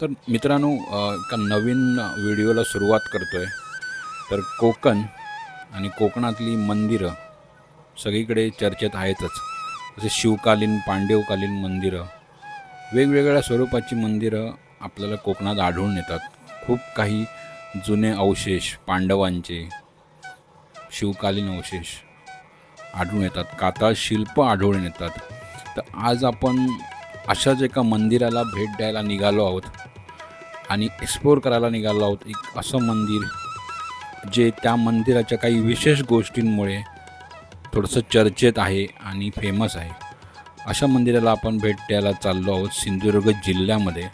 तर मित्रांनो एका नवीन व्हिडिओला सुरुवात करतो आहे तर कोकण आणि कोकणातली मंदिरं सगळीकडे चर्चेत आहेतच. जसे शिवकालीन पांडवकालीन मंदिरं वेगवेगळ्या स्वरूपाची मंदिरं आपल्याला कोकणात आढळून येतात. खूप काही जुने अवशेष पांडवांचे शिवकालीन अवशेष आढळून येतात. कातळ शिल्प आढळून येतात. तर आज आपण अशाच एका मंदिराला भेट द्यायला निघालो आहोत. आणि एक्सप्लोर करायला निघालो आहोत. एक असं मंदिर जे त्या मंदिराच्या काही विशेष गोष्टींमुळे थोडंसं चर्चेत आहे आणि फेमस आहे. अशा मंदिराला आपण भेट द्यायला चाललो आहोत सिंधुदुर्ग जिल्ह्यामध्ये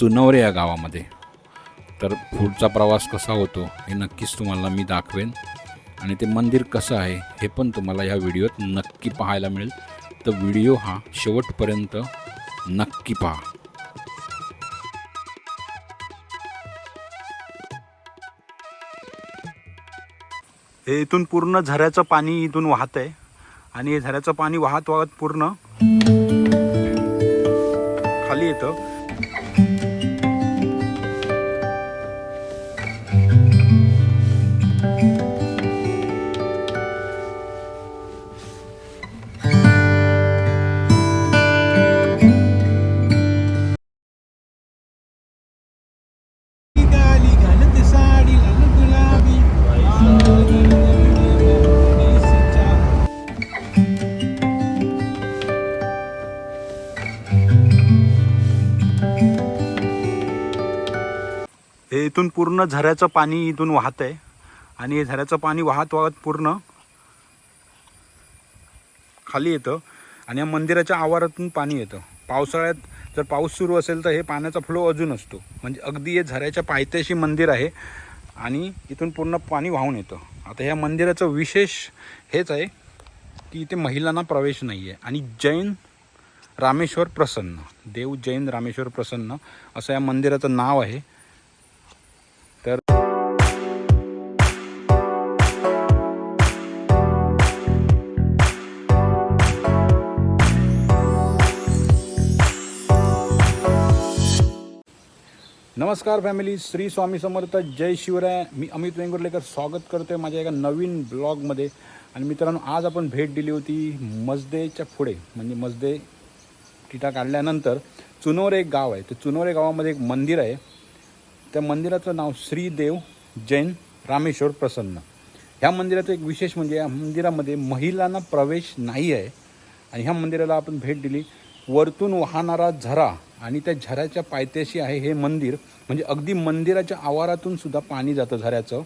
चुनवरे या गावामध्ये. तर पुढचा प्रवास कसा होतो हे नक्कीच तुम्हाला मी दाखवेन. आणि ते मंदिर कसं आहे हे पण तुम्हाला या व्हिडिओत नक्की पाहायला मिळेल. तर व्हिडिओ हा शेवटपर्यंत नक्की पहा. हे इथून पूर्ण झऱ्याचं पाणी इथून वाहत आहे. आणि हे झऱ्याचं पाणी वाहत वाहत पूर्ण खाली येतं. हे इथून पूर्ण झऱ्याचं पाणी इथून वाहत आहे. आणि हे झऱ्याचं पाणी वाहत वाहत पूर्ण खाली येतं. आणि या मंदिराच्या आवारातून पाणी येतं. पावसाळ्यात जर पाऊस सुरू असेल तर हे पाण्याचा फ्लो अजून असतो. म्हणजे अगदी हे झऱ्याच्या पायथ्याशी मंदिर आहे. आणि इथून पूर्ण पाणी वाहून येतं. आता ह्या मंदिराचं विशेष हेच आहे की इथे महिलांना प्रवेश नाही आहे आणि जैन रामेश्वर प्रसन्न. देव जैन रामेश्वर प्रसन्न असं या मंदिराचं नाव आहे. नमस्कार फॅमिली श्री स्वामी समर्थ जय शिवराय. मी अमित वेंगुर्लेकर स्वागत करतो आहे माझ्या एका नवीन ब्लॉगमध्ये. आणि मित्रांनो आज आपण भेट दिली होती मजदेच्या पुढे म्हणजे मजदे टिटा काढल्यानंतर चुनोर एक गाव आहे. तर चुनोरे गावामध्ये एक मंदिर आहे. त्या मंदिराचं नाव श्रीदेव जैन रामेश्वर प्रसन्न. ह्या मंदिराचं एक विशेष म्हणजे या मंदिरामध्ये महिलांना प्रवेश नाही आहे. आणि ह्या मंदिराला आपण भेट दिली. वरतून वाहणारा झरा आणि त्या झऱ्याच्या पायथ्याशी आहे हे मंदिर. म्हणजे अगदी मंदिराच्या आवारातून सुद्धा पाणी जातं झऱ्याचं.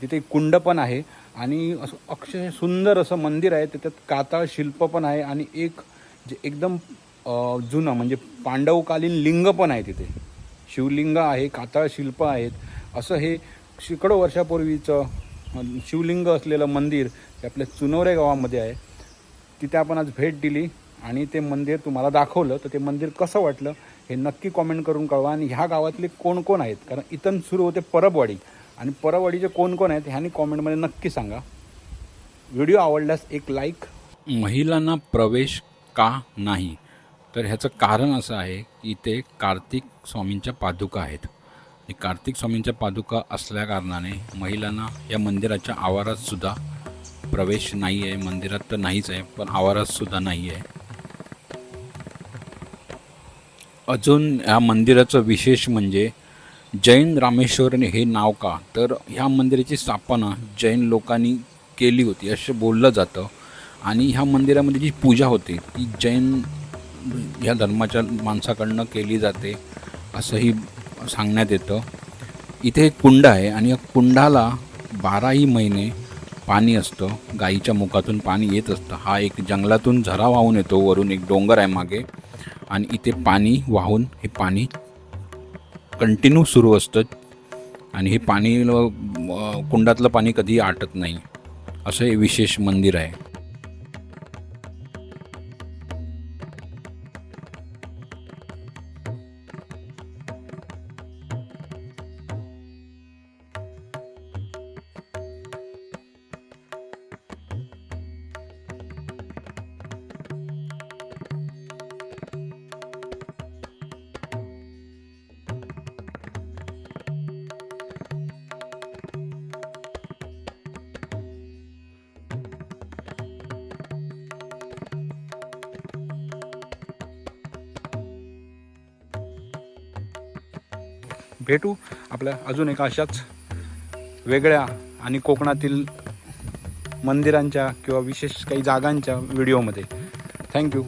तिथे कुंड पण आहे आणि असं अक्षरशः सुंदर असं मंदिर आहे. त्याच्यात कातळ शिल्प पण आहे आणि एक जे एकदम जुनं म्हणजे पांडवकालीन लिंग पण आहे तिथे. शिवलिंग आहे कातळ शिल्प आहेत. असं हे शेकडो वर्षापूर्वीचं शिवलिंग असलेलं मंदिर ते आपल्या चुनवरे गावामध्ये आहे. तिथे आपण आज भेट दिली. आणि ते मंदिर तुम्हाला दाखवलं तर ते मंदिर कसं वाटलं हे नक्की कॉमेंट करून कळवा. आणि ह्या गावातले कोण कोण आहेत? कारण इथून सुरू होते परबवाडी. आणि परबवाडीचे कोण कोण आहेत ह्यानी कॉमेंटमध्ये नक्की सांगा. व्हिडिओ आवडल्यास एक लाईक महिलांना प्रवेश का नाही? तर ह्याचं कारण असं आहे की इथे कार्तिक स्वामींच्या पादुका आहेत. आणि कार्तिक स्वामींच्या पादुका असल्या कारणाने महिलांना या मंदिराच्या आवारातसुद्धा प्रवेश नाही आहे मंदिरात तर नाहीच आहे पण आवारातसुद्धा नाही आहे अजून या मंदिराचं विशेष म्हणजे जैन रामेश्वर हे नाव का? तर ह्या मंदिराची स्थापना जैन लोकांनी केली होती असं बोललं जातं. आणि ह्या मंदिरामध्ये जी पूजा होते ती जैन ह्या धर्माच्या माणसाकडनं केली जाते असंही सांगण्यात येतं. इथे एक कुंड आहे आणि या कुंडाला बाराही महिने पाणी असतं. गाईच्या मुखातून पाणी येत असतं. हा एक जंगलातून झरा वाहून येतो. वरून एक डोंगर आहे मागे. आणि इथे पाणी वाहून हे पाणी कंटिन्यू सुरू असतं. आणि हे पाणी कुंडातलं पाणी कधी आटत नाही. असं हे विशेष मंदिर आहे. भेटू. आपल्या अजून एका अशाच वेगळ्या आणि कोकणातील मंदिरांच्या किंवा विशेष काही जागांच्या व्हिडिओमध्ये. थँक्यू